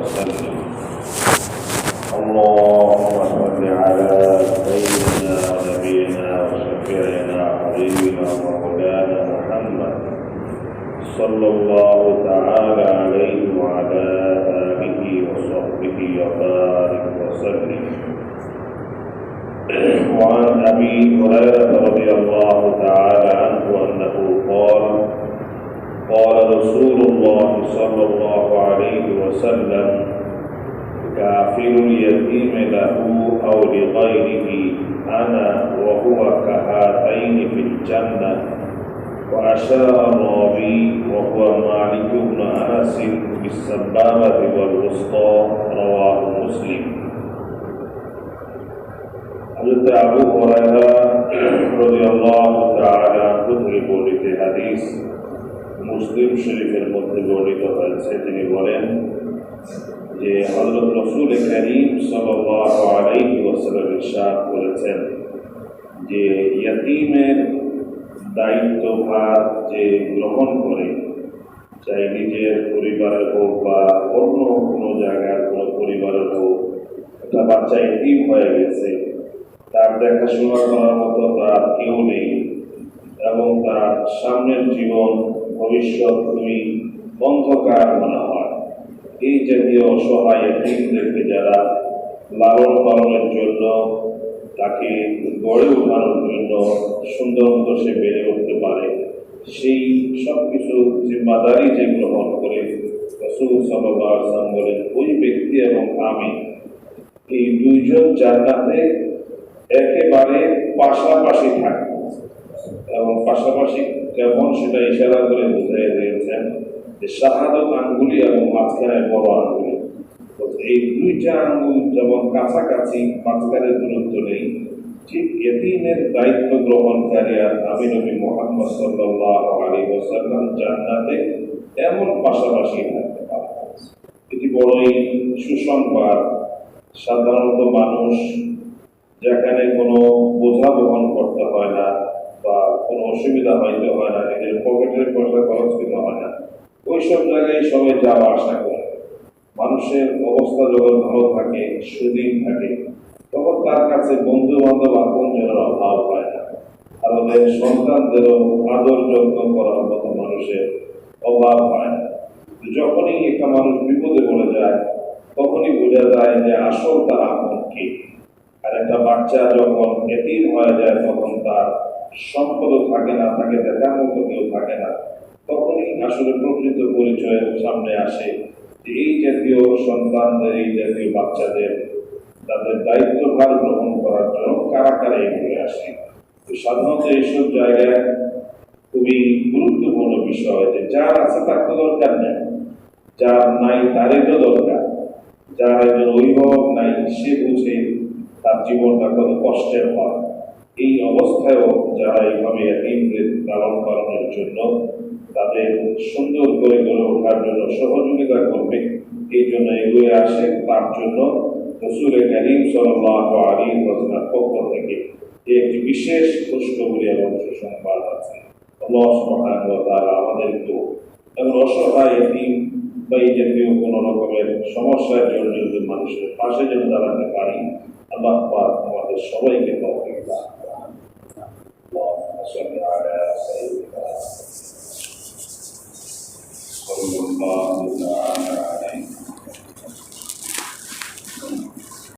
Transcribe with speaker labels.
Speaker 1: وسلم اللهم صل على سيدنا ونبينا وشفيعنا حبيبنا ومولانا محمد صلى الله تعالى عليه وعلى آله وصحبه وبارك وسلم. وعن أبي هريرة رضي الله تعالى عنه أنه قال قال رسول الله صلى الله وسلم كافر اليتيم له أو لغيره أنا وهو كهاتين في الجنة. وأشار الرابي وهو مالك بن أنس بالسبابة والوسطى رواه مسلم. حضرت أبو هريرة رضي الله تعالى تضرب الحديث মুসলিম শরীফের মধ্যে বর্ণিত হয়েছে। তিনি বলেন যে, হযরত রাসূল করিম ওয়াসাল্লাম ইরশাদ করেছেন যে, ইয়তীমের দায়িত্বভার যে গ্রহণ করে, চাই নিজের পরিবারের হোক বা অন্য কোনো জায়গার কোনো পরিবারের হোক একটা বাচ্চা এতিম হয়ে গেছে, তার দেখাশোনা করার মতো তার কেউ নেই এবং তার সামনের জীবন ভবিষ্যৎ তুমি অন্ধকার মনে হয়। এই জাতীয় অসহায় এতিমদেরকে যারা লালন পালনের জন্য, তাকে গড়ে ওঠানোর জন্য সুন্দর মতো সে বেড়ে উঠতে পারে, সেই সব কিছু জিম্মাদারি যে গ্রহণ করে রসুল সাল্লাম বলেন, ওই ব্যক্তি এবং আমি এই দুইজন জান্নাতে একেবারে পাশাপাশি থাকব। এবং পাশাপাশি কেমন সেটা ইশারা করে বোঝাই দিয়েছেন যে শাহাদত আঙ্গুলি এবং মাঝখানে বড় আঙ্গুলি। এই দুইটা আঙ্গুল যেমন কাছাকাছি মাঝখানে দূরত্ব নেই, ঠিক এতিমের দায়িত্ব গ্রহণকারী আর আমি নবী মোহাম্মদ সাল্লাহ আলী ওসাল্লাম জান্নাতে এমন পাশাপাশি থাকতে পারে এটি বড়ই সুসংবাদ। সাধারণত মানুষ যেখানে কোনো বোঝা বহন করতে হয় না বা কোনো অসুবিধা হইতে হয় না, নিজের পকেটের পয়সা খরচ করতে হয় না। ওইসব জায়গায় সবাই যাওয়া আসা করে। মানুষের অবস্থা যখন ভালো থাকে, সুদিন থাকে, তখন তার কাছে বন্ধু বান্ধব আপনজনের অভাব হয় না। আর ওদের সন্তানদেরও আদর যত্ন করার মতো মানুষের অভাব হয় না। যখনই একটা মানুষ বিপদে পড়ে যায়, তখনই বোঝা যায় যে আসল তার আপন কে। আর একটা বাচ্চা যখন এতিম হয়ে যায়, তখন তার সম্পদও থাকে না তাকে দেখার মতো কেউ থাকে না। তখনই আসলে প্রকৃত পরিচয়ের সামনে আসে যে এই জাতীয় সন্তানদের এই জাতীয় বাচ্চাদের, তাদের দায়িত্বভার গ্রহণ করার জন্য কারা কারা এগিয়ে আসে? সাধারণত এইসব জায়গায় খুবই গুরুত্বপূর্ণ বিষয় যে যার আছে তার তো দরকার নেই, যার নাই তারই তো দরকার। যার একজন অভিভাবক নাই, সে বুঝে তার জীবনটা কত কষ্টের হয়। এই অবস্থায়ও যারা এইভাবে এতিমদের লালন পালনের জন্য তাদের সুন্দর করে গড়ে ওঠার জন্য সহযোগিতা করবে, এই জন্য এগিয়ে আসে তার জন্য রসুলের করিম সাল্লাহ আলী রচনার পক্ষ থেকে যে একটি বিশেষ খুশখবরি এবং সুসংবাদ আছে। আমাদেরকেও এবং অসহায় এতিম বা এই জাতীয় কোনো রকমের সমস্যায় জর্জরিত মানুষের পাশে যেন দাঁড়াতে পারি, আল্লাহ আমাদের সবাইকে তৌফিক Allahumma